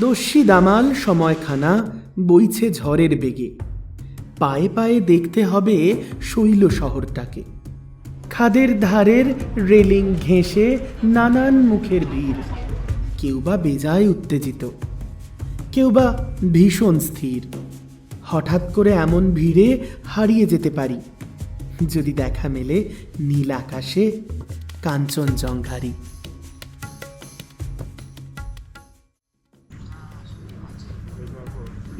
দস্যি দামাল সময়খানা বইছে ঝড়ের বেগে। পায়ে পায়ে দেখতে হবে শৈল শহরটাকে। খাদের ধারের রেলিং ঘেঁষে নানান মুখের ভিড়। কেউ বা বেজায় উত্তেজিত। কেউ বা ভীষণ স্থির। হঠাৎ করে এমন ভিড়ে হারিয়ে যেতে পারি। যদি দেখা মেলে নীল আকাশে কাঞ্চনজঙ্ঘারি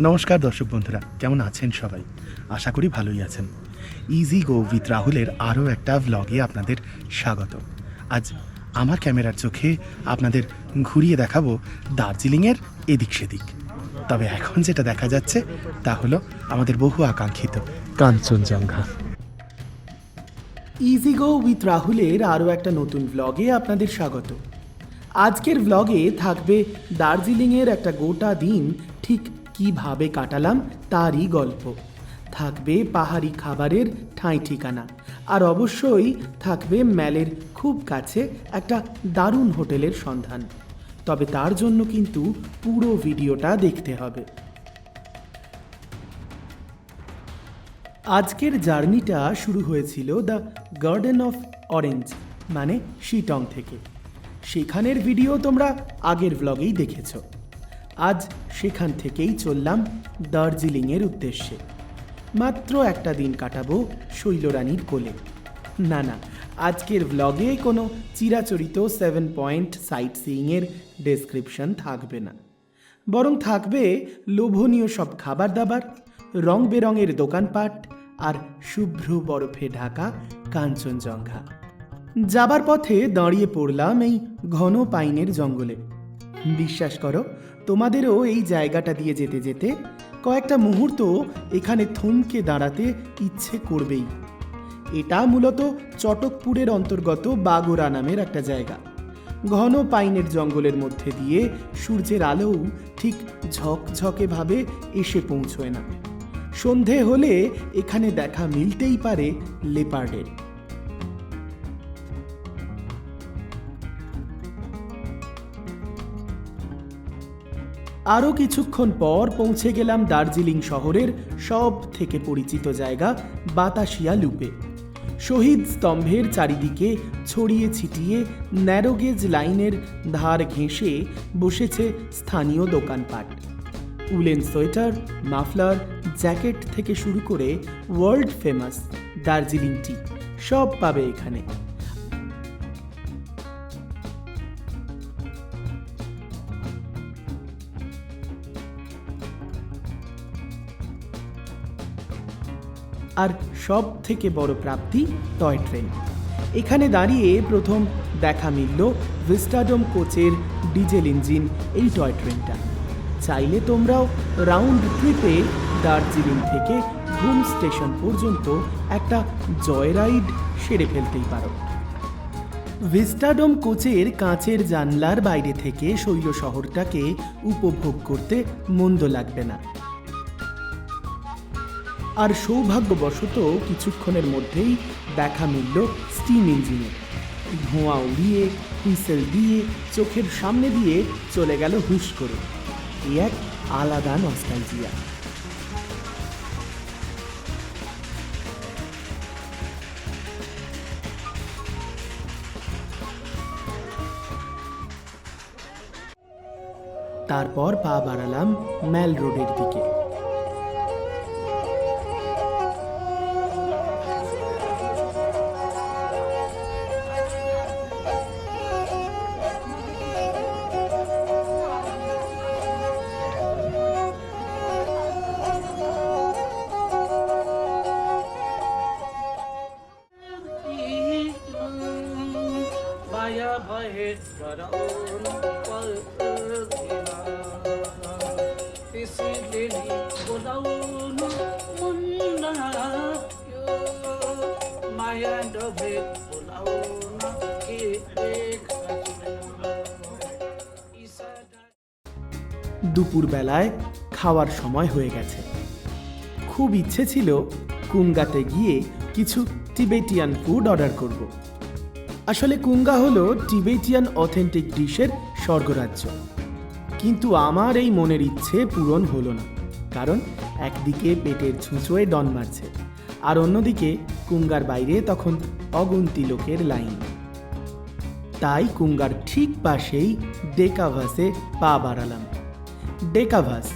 নমস্কার দর্শক বন্ধুরা, কেমন আছেন সবাই? আশা করি ভালোই আছেন। ইজি গো উইথ রাহুলের আরও একটা ভ্লগে আপনাদের স্বাগত। আজ আমার ক্যামেরার চোখে আপনাদের ঘুরিয়ে দেখাবো দার্জিলিংয়ের এদিক সেদিক। তবে এখন যেটা দেখা যাচ্ছে, তা হলো আমাদের বহু আকাঙ্ক্ষিত কাঞ্চনজঙ্ঘা। ইজি গো উইথ রাহুলের আরও একটা নতুন ভ্লগে আপনাদের স্বাগত। আজকের ভ্লগে থাকবে দার্জিলিংয়ের একটা গোটা দিন ঠিক কীভাবে কাটালাম তারই গল্প। থাকবে পাহাড়ি খাবারের ঠাঁই ঠিকানা। আর অবশ্যই থাকবে ম্যালের খুব কাছে একটা দারুণ হোটেলের সন্ধান। তবে তার জন্য কিন্তু পুরো ভিডিওটা দেখতে হবে। আজকের জার্নিটা শুরু হয়েছিল দ্য গার্ডেন অফ অরেঞ্জ মানে শিটং থেকে। সেখানের ভিডিও তোমরা আগের ব্লগেই দেখেছ। আজ সেখান থেকেই চললাম দার্জিলিংয়ের উদ্দেশ্যে। মাত্র একটা দিন কাটাবো শৈলরানীর কোলে। না না, আজকের ব্লগে কোনো চিরাচরিত সেভেন পয়েন্ট সাইট সিইংয়ের ডেসক্রিপশন থাকবে না। বরং থাকবে লোভনীয় সব খাবার দাবার রং বেরঙের দোকানপাট আর শুভ্র বরফে ঢাকা কাঞ্চনজঙ্ঘা। যাবার পথে দাঁড়িয়ে পড়লাম এই ঘন পাইনের জঙ্গলে। বিশ্বাস করো তোমাদেরও এই জায়গাটা দিয়ে যেতে যেতে কয়েকটা মুহূর্ত এখানে থমকে দাঁড়াতে ইচ্ছে করবেই। এটা মূলত চটকপুরের অন্তর্গত বাগোরা নামের একটা জায়গা। ঘন পাইনের জঙ্গলের মধ্যে দিয়ে সূর্যের আলোও ঠিক ঝকঝকে ভাবে এসে পৌঁছয় না। সন্ধে হলে এখানে দেখা মিলতেই পারে লেপার্ডের। আরও কিছুক্ষণ পর পৌঁছে গেলাম দার্জিলিং শহরের সব থেকে পরিচিত জায়গা, বাতাসিয়া লুপে। শহীদ স্তম্ভের চারিদিকে ছড়িয়ে ছিটিয়ে ন্যারোগেজ লাইনের ধার ঘেঁষে বসেছে স্থানীয় দোকানপাট। উলেন সোয়েটার, মাফলার, জ্যাকেট থেকে শুরু করে ওয়ার্ল্ড ফেমাস দার্জিলিং টি সব পাবে এখানে। আর সব থেকে বড় প্রাপ্তি টয় ট্রেন। এখানে দাঁড়িয়ে প্রথম দেখা মিলল ভিস্টাডোম কোচের ডিজেল ইঞ্জিন এই টয় ট্রেনটা। চাইলে তোমরাও রাউন্ড ট্রিপে দার্জিলিং থেকে ঘুম স্টেশন পর্যন্ত একটা জয়রাইড সেরে ফেলতেই পারো। ভিস্টাডোম কোচের কাঁচের জানলার বাইরে থেকে শৈল শহরটাকে উপভোগ করতে মন্দ লাগবে না। আর সৌভাগ্যবশত কিছুক্ষণের মধ্যেই দেখা মিলল স্টিম ইঞ্জিনের ধোঁয়া উড়িয়ে, হুইসেল দিয়ে, চোখের সামনে দিয়ে চলে গেল হুশ করে। এ এক আলাদা নস্টালজিয়া তারপর পা বাড়ালাম ম্যাল রোডের দিকে। দুপুরবেলায় খাওয়ার সময় হয়ে গেছে। খুব ইচ্ছে ছিল কুঙ্গাতে গিয়ে কিছু টিবেটিয়ান ফুড অর্ডার করব। আসলে কুঙ্গা হলো টিবেটিয়ান অথেন্টিক ডিশের স্বর্গরাজ্য। কিন্তু আমার এই মনের ইচ্ছে পূরণ হলো না, কারণ একদিকে পেটের ছুঁচোয় ডন মারছে, আর অন্যদিকে কুঙ্গার বাইরে তখন অগুন্তি লোকের লাইন। তাই কুঙ্গার ঠিক পাশেই ডেকাভাসে পা বাড়ালাম। ডেকাভাস।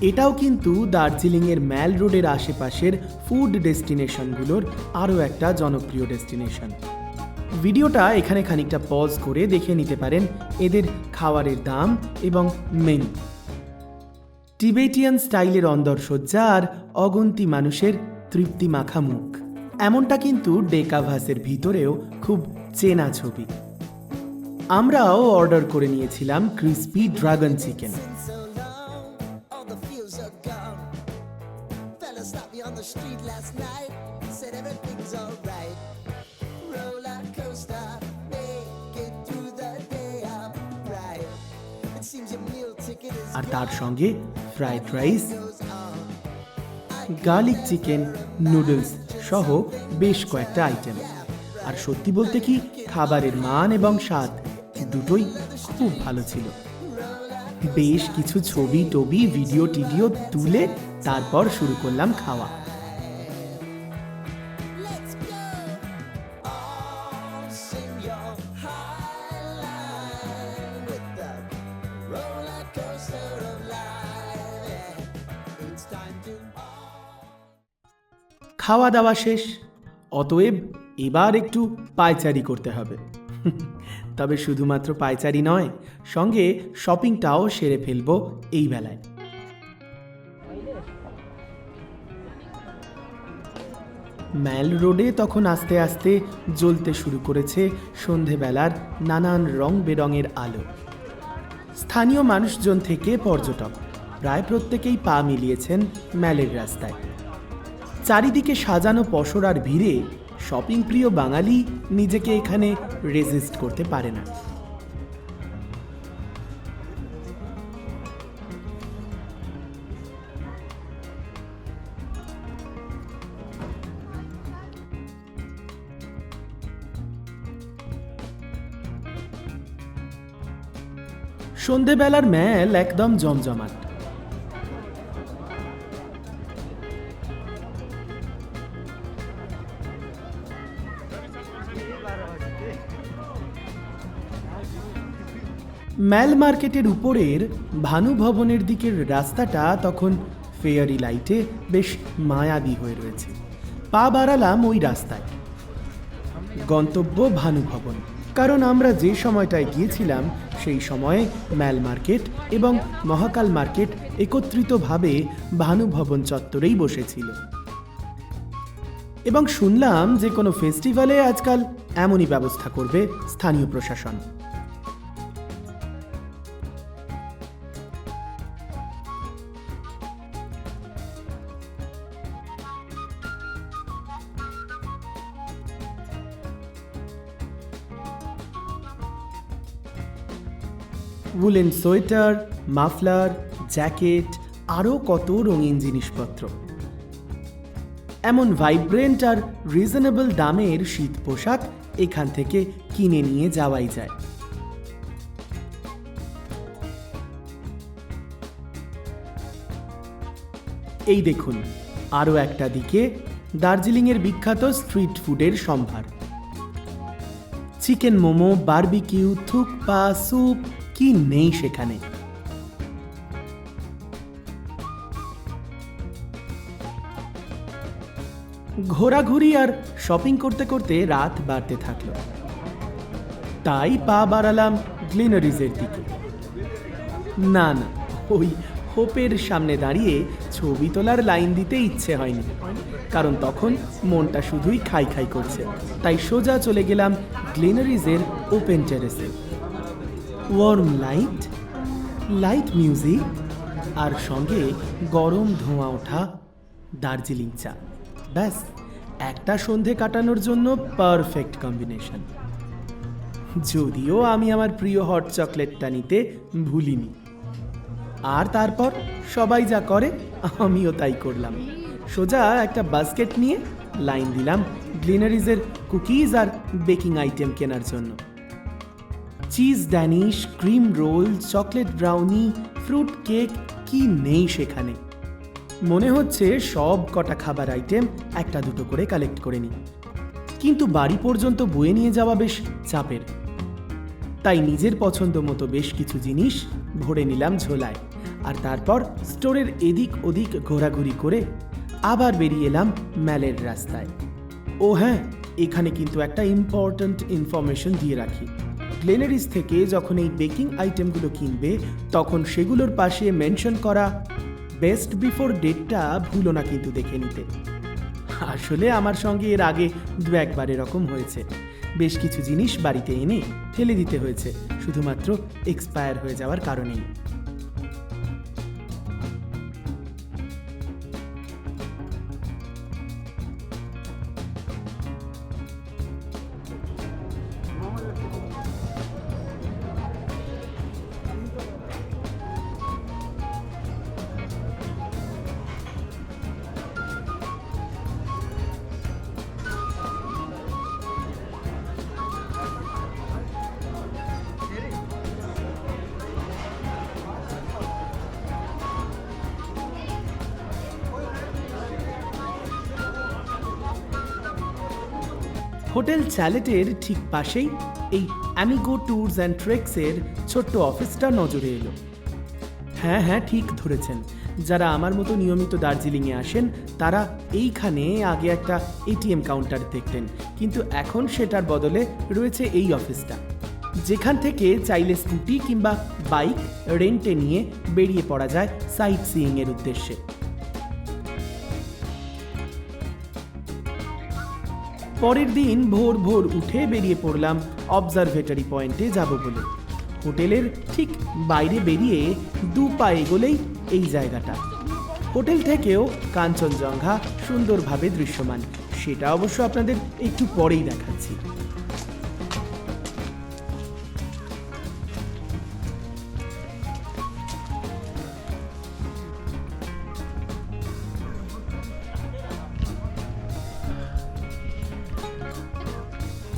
এটাও কিন্তু দার্জিলিংয়ের ম্যাল রোডের আশেপাশের ফুড ডেস্টিনেশনগুলোর আরও একটা জনপ্রিয় ডেস্টিনেশন। ভিডিওটা এখানে খানিকটা পজ করে দেখে নিতে পারেন এদের খাওয়ারের দাম এবং মেনু টিবেটিয়ান স্টাইলের অন্দরসজ্জা আর অগন্তি মানুষের তৃপ্তি মাখা মুখ। এমনটা কিন্তু ডেকাভাসের ভিতরেও খুব চেনা ছবি। আমরাও অর্ডার করে নিয়েছিলাম crispy dragon chicken street last night, said everything's alright. আর তার সঙ্গে fried rice, garlic chicken noodles সহ বেশ কয়েকটা আইটেম। আর সত্যি বলতে কি, খাবারের মান এবং স্বাদ দুটোই খুব ভালো ছিল। বেশ কিছু ছবি টবি ভিডিও টিডিও তুলে তারপর শুরু করলাম খাওয়া। খাওয়া দাওয়া শেষ, অতএব এবার একটু পায়চারি করতে হবে। তবে শুধুমাত্র পায়চারি নয়, সঙ্গে শপিংটাও সেরে ফেলব এই বেলায়। ম্যাল রোডে তখন আস্তে আস্তে জ্বলতে শুরু করেছে সন্ধেবেলার নানান রং বেরঙের আলো। স্থানীয় মানুষজন থেকে পর্যটক, প্রায় প্রত্যেকেই পা মিলিয়েছেন ম্যালের রাস্তায়। চারিদিকে সাজানো পসরার ভিড়ে শপিং প্রিয় বাঙালি নিজেকে এখানে রেজিস্ট করতে পারে না। সন্ধেবেলার ম্যাল একদম জমজমাট। ম্যাল মার্কেটের উপরের ভানু ভবনের দিকের রাস্তাটা তখন ফেয়ারি লাইটে বেশ মায়াবী হয়ে রয়েছে। পা বাড়ালাম ওই রাস্তায়। গন্তব্য ভানু ভবন কারণ আমরা যে সময়টায় গিয়েছিলাম, সেই সময়ে ম্যাল মার্কেট এবং মহাকাল মার্কেট একত্রিতভাবে ভানু ভবন চত্বরেই বসেছিল। এবং শুনলাম যে কোনো ফেস্টিভ্যালে আজকাল এমনই ব্যবস্থা করবে স্থানীয় প্রশাসন। উলেন সোয়েটার, মাফলার, জ্যাকেট, আরও কত রঙিন জিনিসপত্র। এমন ভাইব্রেন্ট আর রিজনেবল দামের শীত পোশাক এখান থেকে কিনে নিয়ে যাওয়াই যায়। এই দেখুন, আরও একটা দিকে দার্জিলিংয়ের বিখ্যাত স্ট্রিট ফুডের সম্ভার। Chicken momo, barbecue thukpa soup কি নেই সেখানে? ঘোরাঘুরি আর শপিং করতে করতে রাত বাড়তে থাকল। তাই পা বাড়ালাম গ্লিনারিজের দিকে। না না, ওই হোপের সামনে দাঁড়িয়ে ছবি তোলার লাইন দিতে ইচ্ছে হয়নি, কারণ তখন মনটা শুধুই খাই খাই করছে। তাই সোজা চলে গেলাম গ্লিনারিজের ওপেন টেরেসে ওয়ার্ম লাইট লাইট মিউজিক আর সঙ্গে গরম ধোঁয়া ওঠা দার্জিলিং চা। ব্যাস, একটা সন্ধে কাটানোর জন্য পারফেক্ট কম্বিনেশন যদিও আমি আমার প্রিয় হট চকলেটটা নিতে ভুলিনি। আর তারপর সবাই যা করে, আমিও তাই করলাম। সোজা একটা বাস্কেট নিয়ে লাইন দিলাম গ্লিনারিজের কুকিজ আর বেকিং আইটেম কেনার জন্য। Cheese danish, cream roll, chocolate brownie, fruit cake, কি নেই সেখানে? মনে হচ্ছে সব কটা খাবার আইটেম একটা দুটো করে কালেক্ট করে নিই। কিন্তু বাড়ি পর্যন্ত বয়ে নিয়ে যাওয়া বেশ চাপের। তাই নিজের পছন্দ মতো বেশ কিছু জিনিস ভরে নিলাম ঝোলায়। আর তারপর স্টোরের এদিক ওদিক ঘোরাঘুরি করে আবার বেরিয়ে এলাম ম্যালের রাস্তায়। ও হ্যাঁ এখানে কিন্তু একটা ইম্পর্ট্যান্ট ইনফরমেশন দিয়ে রাখি। গ্লেনারিস থেকে যখন এই বেকিং আইটেমগুলো কিনবে, তখন সেগুলোর পাশে মেনশন করা বেস্ট বিফোর ডেটটা ভুলো না কিন্তু দেখে নিতে। আসলে আমার সঙ্গে এর আগে দু একবার এরকম হয়েছে। বেশ কিছু জিনিস বাড়িতে এনে ফেলে দিতে হয়েছে, শুধুমাত্র এক্সপায়ার হয়ে যাওয়ার কারণেই। হোটেল চ্যালেটের ঠিক পাশেই এই অ্যামিগো ট্যুরস অ্যান্ড ট্রেক্সের ছোট্ট অফিসটা নজরে এলো। হ্যাঁ হ্যাঁ ঠিক ধরেছেন। যারা আমার মতো নিয়মিত দার্জিলিংয়ে আসেন, তারা এইখানে আগে একটা এটিএম কাউন্টার দেখতেন কিন্তু এখন সেটার বদলে রয়েছে এই অফিসটা। যেখান থেকে চাইলে স্কুটি কিংবা বাইক রেন্টে নিয়ে বেরিয়ে পড়া যায় সাইট সিইংয়ের উদ্দেশ্যে। পরের দিন ভোর ভোর উঠে বেরিয়ে পড়লাম অবজারভেটরি পয়েন্টে যাব বলে। হোটেলের ঠিক বাইরে বেরিয়ে দু পা এগোলেই এই জায়গাটা। হোটেল থেকেও কাঞ্চনজঙ্ঘা সুন্দরভাবে দৃশ্যমান। সেটা অবশ্য আপনাদের একটু পরেই দেখাচ্ছি।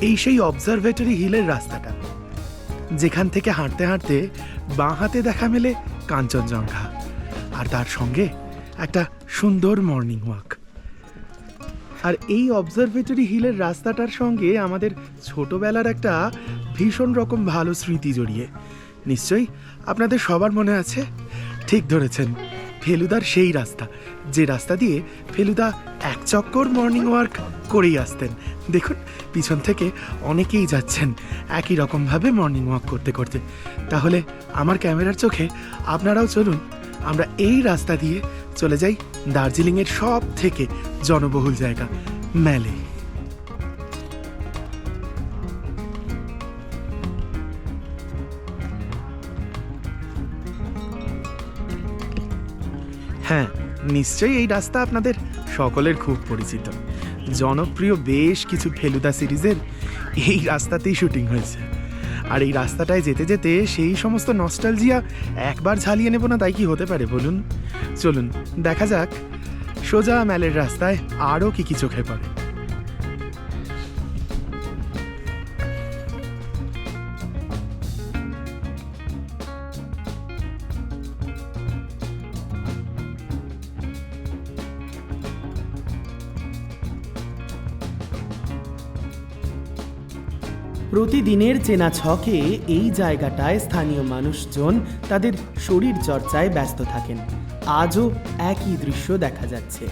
এই সেই অবজারভেটরি হিলের রাস্তাটা, যেখান থেকে হাঁটতে হাঁটতে বাঁ হাতে দেখা মেলে কাঞ্চনজঙ্ঘা আর তার সঙ্গে একটা সুন্দর মর্নিং ওয়াক আর এই অবজারভেটরি হিলের রাস্তাটার সঙ্গে আমাদের ছোটবেলার একটা ভীষণ রকম ভালো স্মৃতি জড়িয়ে। নিশ্চয়ই আপনাদের সবার মনে আছে? ঠিক ধরেছেন, ফেলুদার সেই রাস্তা, যে রাস্তা দিয়ে ফেলুদা এক চক্কর মর্নিং ওয়ার্ক করেই আসতেন। দেখুন, পিছন থেকে অনেকেই যাচ্ছেন একই রকমভাবে মর্নিং ওয়াক করতে করতে। তাহলে আমার ক্যামেরার চোখে আপনারাও চলুন, আমরা এই রাস্তা দিয়ে চলে যাই দার্জিলিংয়ের সব থেকে জনবহুল জায়গা ম্যালে হ্যাঁ নিশ্চয়ই এই রাস্তা আপনাদের সকলের খুব পরিচিত। জনপ্রিয় বেশ কিছু ফেলুদা সিরিজের এই রাস্তাতেই শুটিং হয়েছে। আর এই রাস্তাটায় যেতে যেতে সেই সমস্ত নস্টালজিয়া একবার ঝালিয়ে নেব না তাই কি হতে পারে বলুন? চলুন, দেখা যাক। সোজা ম্যালের রাস্তায় আরও কি কি চোখে পড়ে। প্রতিদিনের চেনা ছকে এই জায়গাটায় স্থানীয় মানুষজন তাদের শরীর চর্চায় ব্যস্ত থাকেন। আজও একই দৃশ্য দেখা যাচ্ছে।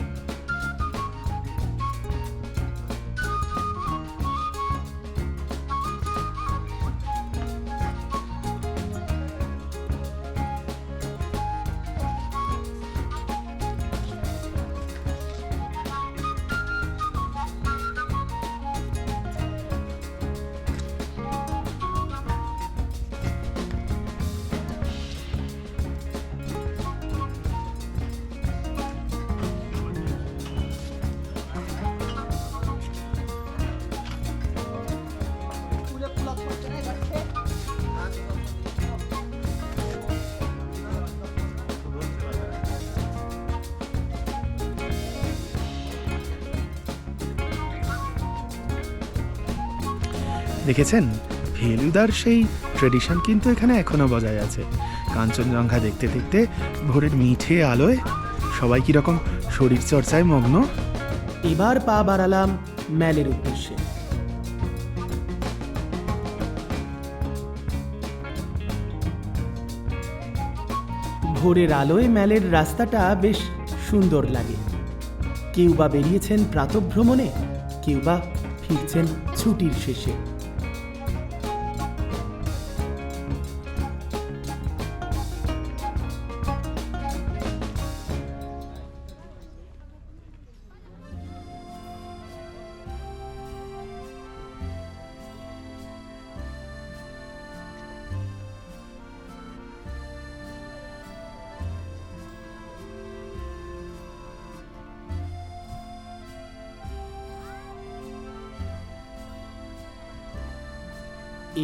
দেখেছেন? ফেলুদার সেই ট্রেডিশন কিন্তু এখানে এখনও বজায় আছে। কাঞ্চনজঙ্ঘা দেখতে দেখতে ভোরের মিঠে আলোয় সবাই কীরকম শরীর চর্চায় মগ্ন? এবার পা বাড়ালাম ম্যালের উদ্দেশ্যে। ভোরের আলোয় ম্যালের রাস্তাটা বেশ সুন্দর লাগে। কেউ বা বেরিয়েছেন প্রাতভ্রমণে, কেউ বা ফিরছেন ছুটির শেষে।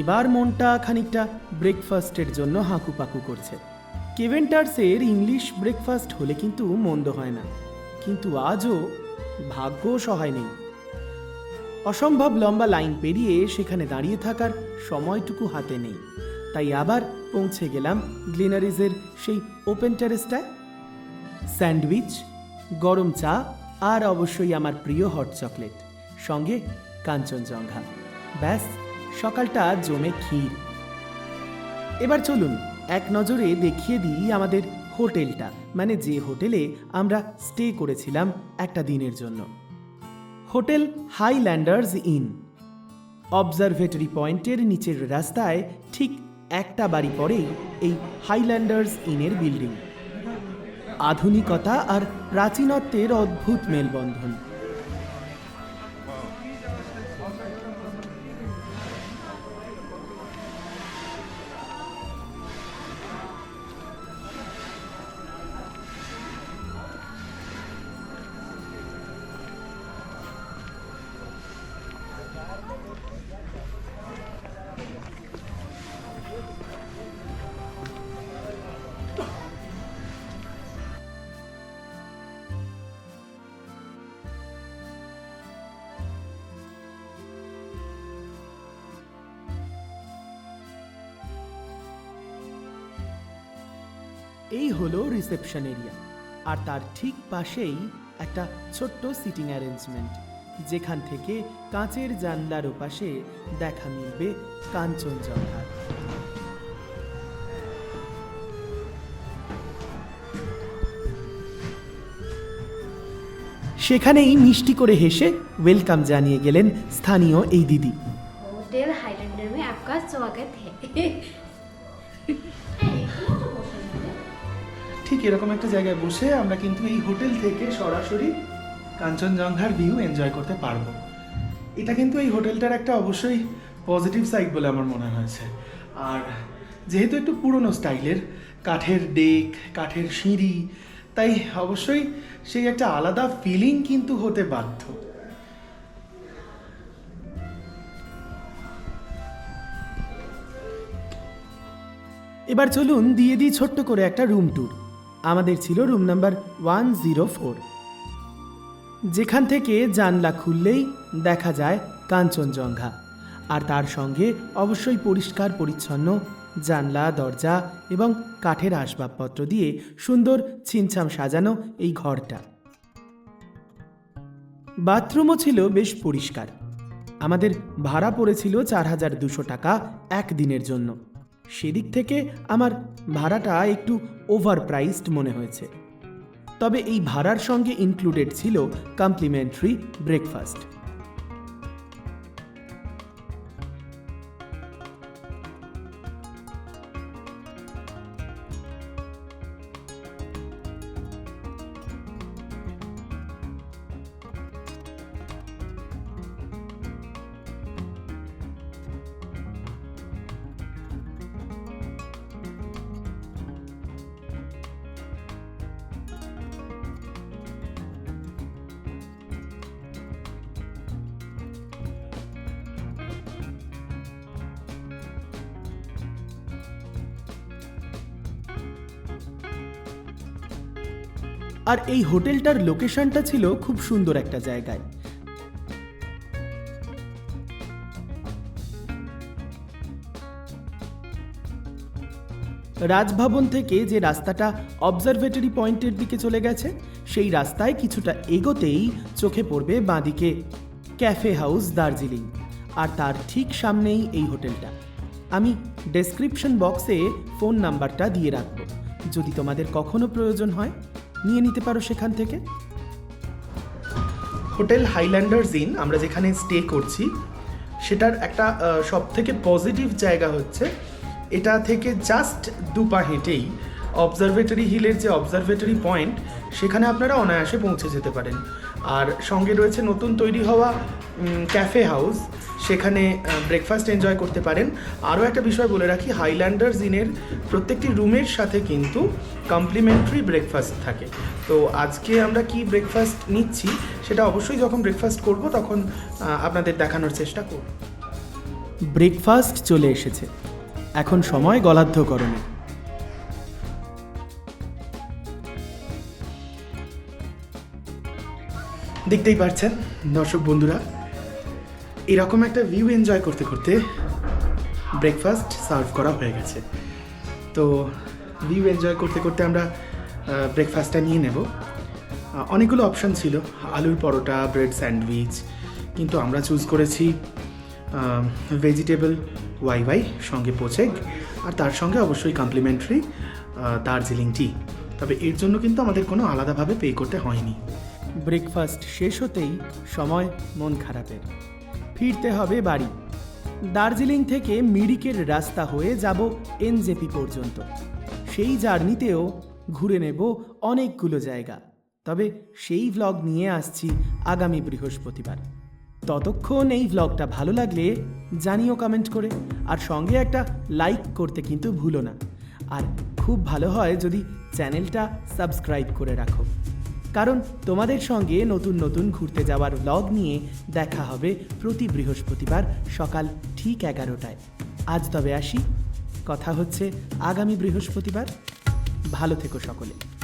এবার মনটা খানিকটা ব্রেকফাস্টের জন্য হাঁকুপাকু করছে। কেভেন্টার্সের ইংলিশ ব্রেকফাস্ট হলে কিন্তু মন্দ হয় না। কিন্তু আজও ভাগ্য সহায় নেই। অসম্ভব লম্বা লাইন পেরিয়ে সেখানে দাঁড়িয়ে থাকার সময়টুকু হাতে নেই। তাই আবার পৌঁছে গেলাম গ্লিনারিজের সেই ওপেন টেরেসটায় স্যান্ডউইচ, গরম চা আর অবশ্যই আমার প্রিয় হট চকলেট সঙ্গে কাঞ্চনজঙ্ঘা। ব্যাস সকালটা জমে ক্ষীর। এবার চলুন, এক নজরে দেখিয়ে দিই আমাদের হোটেলটা। মানে যে হোটেলে আমরা স্টে করেছিলাম একটা দিনের জন্য। Hotel Highlanders in. অবজারভেটরি পয়েন্টের নিচের রাস্তায় ঠিক একটা বাড়ি পরেই এই হাইল্যান্ডার্স ইনের বিল্ডিং। আধুনিকতা আর প্রাচীনত্বের অদ্ভুত মেলবন্ধন। এই হলো রিসেপশন এরিয়া। আর তার ঠিক পাশেই একটা ছোট্ট সিটিং অ্যারেঞ্জমেন্ট, যেখান থেকে কাঁচের জানলার ওপাশে দেখা মিলবে কাঞ্চনজঙ্ঘার সেখানেই মিষ্টি করে হেসে ওয়েলকাম জানিয়ে গেলেন স্থানীয় এই দিদি। হোটেল হাইল্যান্ডের মে আপকা স্বাগত হ্যাঁ ঠিক এরকম একটা জায়গায় বসে আমরা কিন্তু এই হোটেল থেকে সরাসরি কাঞ্চনজঙ্ঘার ভিউ এনজয় করতে পারব। এটা কিন্তু এই হোটেলটার একটা অবশ্যই পজিটিভ সাইড বলে আমার মনে হয়েছে। আর যেহেতু একটু পুরনো স্টাইলের, কাঠের ডেক কাঠের সিঁড়ি, তাই অবশ্যই সেই একটা আলাদা ফিলিং কিন্তু হতে বাধ্য। এবার চলুন দিয়ে দিই ছোট্ট করে একটা রুম ট্যুর আমাদের ছিল room number one zero four যেখান থেকে জানলা খুললেই দেখা যায় কাঞ্চনজঙ্ঘা। আর তার সঙ্গে অবশ্যই পরিষ্কার পরিচ্ছন্ন জানলা, দরজা এবং কাঠের আসবাবপত্র দিয়ে সুন্দর ছিমছাম সাজানো এই ঘরটা। বাথরুমও ছিল বেশ পরিষ্কার। আমাদের ভাড়া পড়েছিল চার হাজার দুশো টাকা এক দিনের জন্য। সেদিক থেকে আমার ভাড়াটা একটু ওভার প্রাইসড মনে হয়েছে। তবে এই ভাড়ার সঙ্গে ইনক্লুডেড ছিল কমপ্লিমেন্টারি ব্রেকফাস্ট আর এই হোটেলটার লোকেশনটা ছিল খুব সুন্দর একটা জায়গায়। রাজভবন থেকে যে রাস্তাটা অবজারভেটরি পয়েন্টের দিকে চলে গেছে, সেই রাস্তায় কিছুটা এগোতেই চোখে পড়বে বাঁদিকে ক্যাফে হাউস দার্জিলিং। আর তার ঠিক সামনেই এই হোটেলটা। আমি ডেসক্রিপশন বক্সে ফোন নাম্বারটা দিয়ে রাখব। যদি তোমাদের কখনো প্রয়োজন হয় নিয়ে নিতে পারো সেখান থেকে? হোটেল হাইল্যান্ডার্স ইন আমরা যেখানে স্টে করছি, সেটার একটা সব থেকে পজিটিভ জায়গা হচ্ছে, এটা থেকে জাস্ট দুপা হেঁটেই অবজারভেটরি হিলের যে অবজারভেটরি পয়েন্ট, সেখানে আপনারা অনায়াসে পৌঁছে যেতে পারেন। আর সঙ্গে রয়েছে নতুন তৈরি হওয়া ক্যাফে হাউস সেখানে ব্রেকফাস্ট এনজয় করতে পারেন। আরও একটা বিষয় বলে রাখি হাইল্যান্ডার্স ইনের প্রত্যেকটি রুমের সাথে কিন্তু কমপ্লিমেন্টারি ব্রেকফাস্ট থাকে। তো আজকে আমরা কি ব্রেকফাস্ট নিচ্ছি সেটা অবশ্যই যখন ব্রেকফাস্ট করব তখন আপনাদের দেখানোর চেষ্টা করব। ব্রেকফাস্ট চলে এসেছে। এখন সময় গলাধ্যকরণে। দেখতেই পারছেন দর্শক বন্ধুরা এরকম একটা ভিউ এনজয় করতে করতে ব্রেকফাস্ট সার্ভ করা হয়ে গেছে। তো ভিউ এনজয় করতে করতে আমরা ব্রেকফাস্টটা নিয়ে নেব। অনেকগুলো অপশান ছিল। আলুর পরোটা ব্রেড স্যান্ডউইচ কিন্তু আমরা চুজ করেছি ভেজিটেবল ওয়াই ওয়াই সঙ্গে পোচেক, আর তার সঙ্গে অবশ্যই কমপ্লিমেন্টারি দার্জিলিং টি তবে এর জন্য কিন্তু আমাদের কোনো আলাদাভাবে পে করতে হয়নি। ব্রেকফাস্ট শেষ হতেই সময় মন খারাপের। ফিরতে হবে বাড়ি। দার্জিলিং থেকে মিরিকের রাস্তা হয়ে যাব এনজেপি পর্যন্ত। সেই জার্নিতেও ঘুরে নেব অনেকগুলো জায়গা। তবে সেই ভ্লগ নিয়ে আসছি আগামী বৃহস্পতিবার। ততক্ষণ এই ভ্লগটা ভালো লাগলে জানিও কমেন্ট করে, আর সঙ্গে একটা লাইক করতে কিন্তু ভুলো না। আর খুব ভালো হয় যদি চ্যানেলটা সাবস্ক্রাইব করে রাখো। কারণ তোমাদের সঙ্গে নতুন নতুন ঘুরতে যাওয়ার ব্লগ নিয়ে দেখা হবে প্রতি বৃহস্পতিবার সকাল ঠিক এগারোটায়। আজ তবে আসি। কথা হচ্ছে আগামী বৃহস্পতিবার। ভালো থেকো সকলে।